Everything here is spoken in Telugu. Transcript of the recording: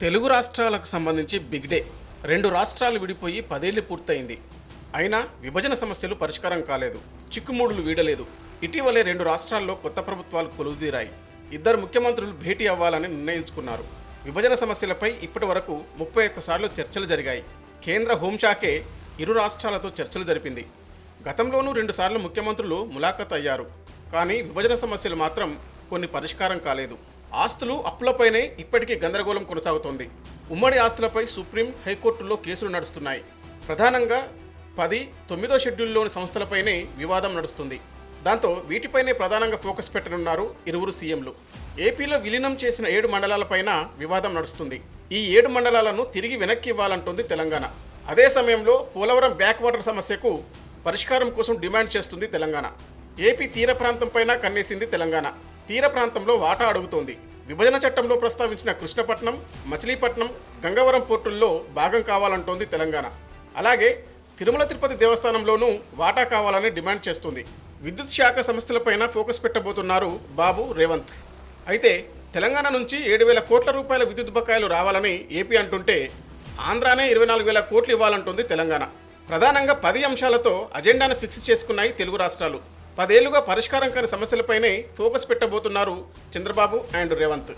తెలుగు రాష్ట్రాలకు సంబంధించి బిగ్ డే. రెండు రాష్ట్రాలు విడిపోయి పదేళ్ళు పూర్తయింది. అయినా విభజన సమస్యలు పరిష్కారం కాలేదు. చిక్కుముడులు వీడలేదు. ఇటీవలే రెండు రాష్ట్రాల్లో కొత్త ప్రభుత్వాలు కొలువుదీరాయి. ఇద్దరు ముఖ్యమంత్రులు భేటీ అవ్వాలని నిర్ణయించుకున్నారు. విభజన సమస్యలపై ఇప్పటి వరకు ముప్పై ఒక్కసార్లు చర్చలు జరిగాయి. కేంద్ర హోంశాఖే ఇరు రాష్ట్రాలతో చర్చలు జరిపింది. గతంలోనూ రెండుసార్లు ముఖ్యమంత్రులు ములాఖత్ అయ్యారు కానీ విభజన సమస్యలు మాత్రం కొన్ని పరిష్కారం కాలేదు. ఆస్తులు అప్పులపైనే ఇప్పటికీ గందరగోళం కొనసాగుతోంది. ఉమ్మడి ఆస్తులపై సుప్రీం హైకోర్టులో కేసులు నడుస్తున్నాయి. ప్రధానంగా పది తొమ్మిదో షెడ్యూల్లోని సంస్థలపైనే వివాదం నడుస్తుంది. దాంతో వీటిపైనే ప్రధానంగా ఫోకస్ పెట్టనున్నారు ఇరువురు సీఎంలు. ఏపీలో విలీనం చేసిన ఏడు మండలాలపైన వివాదం నడుస్తుంది. ఈ ఏడు మండలాలను తిరిగి వెనక్కి ఇవ్వాలంటుంది తెలంగాణ. అదే సమయంలో పోలవరం బ్యాక్ వాటర్ సమస్యకు పరిష్కారం కోసం డిమాండ్ చేస్తుంది తెలంగాణ. ఏపీ తీర ప్రాంతంపైన కన్నేసింది తెలంగాణ. తీర ప్రాంతంలో వాటా అడుగుతోంది. విభజన చట్టంలో ప్రస్తావించిన కృష్ణపట్నం మచిలీపట్నం గంగవరం పోర్టుల్లో భాగం కావాలంటోంది తెలంగాణ. అలాగే తిరుమల తిరుపతి దేవస్థానంలోనూ వాటా కావాలని డిమాండ్ చేస్తుంది. విద్యుత్ శాఖ సమస్యలపైన ఫోకస్ పెట్టబోతున్నారు బాబు రేవంత్. అయితే తెలంగాణ నుంచి ఏడు వేల కోట్ల రూపాయల విద్యుత్ బకాయిలు రావాలని ఏపీ అంటుంటే ఆంధ్రానే ఇరవై నాలుగు వేల కోట్లు ఇవ్వాలంటుంది తెలంగాణ. ప్రధానంగా పది అంశాలతో అజెండాను ఫిక్స్ చేసుకున్నాయి తెలుగు రాష్ట్రాలు. పదేళ్ళుగా పరిష్కారం కాని సమస్యలపైనే ఫోకస్ పెట్టబోతున్నారు చంద్రబాబు అండ్ రేవంత్.